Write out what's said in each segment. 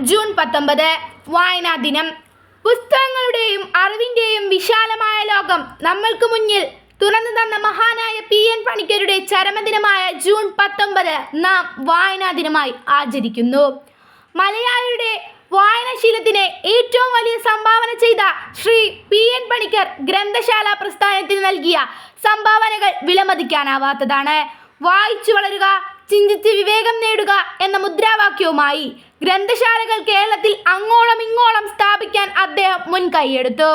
June പത്തൊമ്പത് വായനാ ദിനം. പുസ്തകങ്ങളുടെയും അറിവിന്റെയും വിശാലമായ ലോകം നമ്മൾക്ക് മുന്നിൽ തുറന്നു തന്ന മഹാനായ പി എൻ പണിക്കരുടെ ചരമദിനമായ ജൂൺ പത്തൊമ്പത് നാം വായനാ ദിനമായി ആചരിക്കുന്നു. മലയാളിയുടെ വായനാശീലത്തിന് ഏറ്റവും വലിയ സംഭാവന ചെയ്ത ശ്രീ പി എൻ പണിക്കർ ഗ്രന്ഥശാല പ്രസ്ഥാനത്തിന് നൽകിയ സംഭാവനകൾ വിലമതിക്കാനാവാത്തതാണ്. വായിച്ചു വളരുക ചിന്തിച്ച് വിവേകം നേടുക എന്ന മുദ്രാവാക്യവുമായി ഗ്രന്ഥശാലകൾ കേരളത്തിൽ അങ്ങോളം ഇങ്ങോളം സ്ഥാപിക്കാൻ അദ്ദേഹം മുൻകൈയെടുത്തു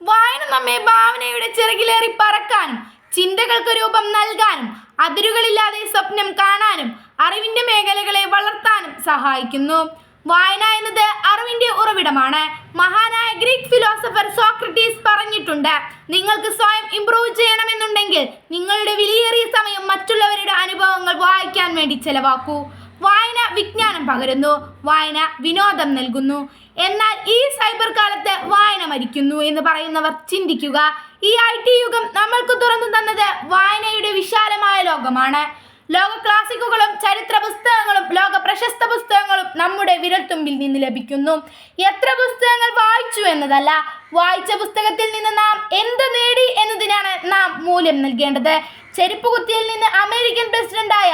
വായന നമ്മെ ഭാവനയുടെ ചിറകിലേറി പറക്കാനും ചിന്തകൾക്ക് രൂപം നൽകാനും അതിരുകളില്ലാതെ സ്വപ്നം കാണാനും അറിവിന്റെ മേഖലകളെ വളർത്താനും സഹായിക്കുന്നു. വായന എന്നത് അറിവിന്റെ ഉറവിടമാണ്. മഹാനായ ഗ്രീക്ക് ഫിലോസഫർ സോക്രട്ടീസ് പറഞ്ഞിട്ടുണ്ട് നിങ്ങൾക്ക് സ്വയം ഇമ്പ്രൂവ് ചെയ്യണമെന്നുണ്ടെങ്കിൽ നിങ്ങളുടെ വിലയേറിയ സമയം മറ്റുള്ളവരുടെ അനുഭവങ്ങൾ വായിക്കാൻ വേണ്ടി ചെലവാക്കൂ. വായന വിജ്ഞാനം പകരുന്നു. വായന വിനോദം നൽകുന്നു. എന്നാൽ ഈ സൈബർ കാലത്ത് വായന മരിക്കുന്നു എന്ന് പറയുന്നവർ ചിന്തിക്കുക. ഈ ഐ ടി യുഗം നമ്മൾക്ക് തുറന്നു തന്നത് വായനയുടെ വിശാലമായ ലോകമാണ്. ലോക ക്ലാസിക്കുകളും ചരിത്ര പുസ്തകങ്ങളും ലോക പ്രശസ്ത പുസ്തകങ്ങളും നമ്മുടെ വിരൽത്തുമ്പിൽ നിന്ന് ലഭിക്കുന്നു. എത്ര പുസ്തകങ്ങൾ വായിച്ചു എന്നതല്ല വായിച്ച പുസ്തകത്തിൽ നിന്ന് നാം എന്ത് നേടി എന്നതിനാണ് നാം മൂല്യം നൽകേണ്ടത്. ചെരുപ്പ് കുത്തിയിൽ നിന്ന് അമേരിക്കൻ പ്രസിഡന്റായ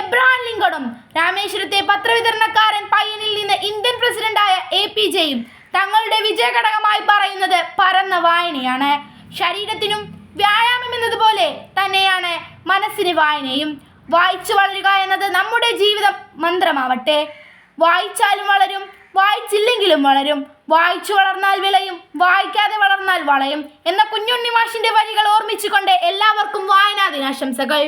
എബ്രഹാം ലിങ്കണും രാമേശ്വരത്തെ പത്രവിതരണക്കാരൻ പയ്യനിൽ നിന്ന് ഇന്ത്യൻ പ്രസിഡന്റായ എ പി ജെയും തങ്ങളുടെ വിജയഘടകമായി പറയുന്നത് പരന്ന വായനയാണ്. ശരീരത്തിനും വ്യായാമം എന്നതുപോലെ തന്നെയാണ് മനസ്സിന് വായനയും. വായിച്ചു വളരുക എന്നത് നമ്മുടെ ജീവിതം മന്ത്രമാവട്ടെ. വായിച്ചാലും വളരും വായിച്ചില്ലെങ്കിലും വളരും. വായിച്ചു വളർന്നാൽ വിളയും വായിക്കാതെ വളർന്നാൽ വളയും എന്ന കുഞ്ഞുണ്ണി മാഷിന്റെ വരികൾ ഓർമ്മിച്ചുകൊണ്ട് എല്ലാവർക്കും വായനാ ദിനാശംസകൾ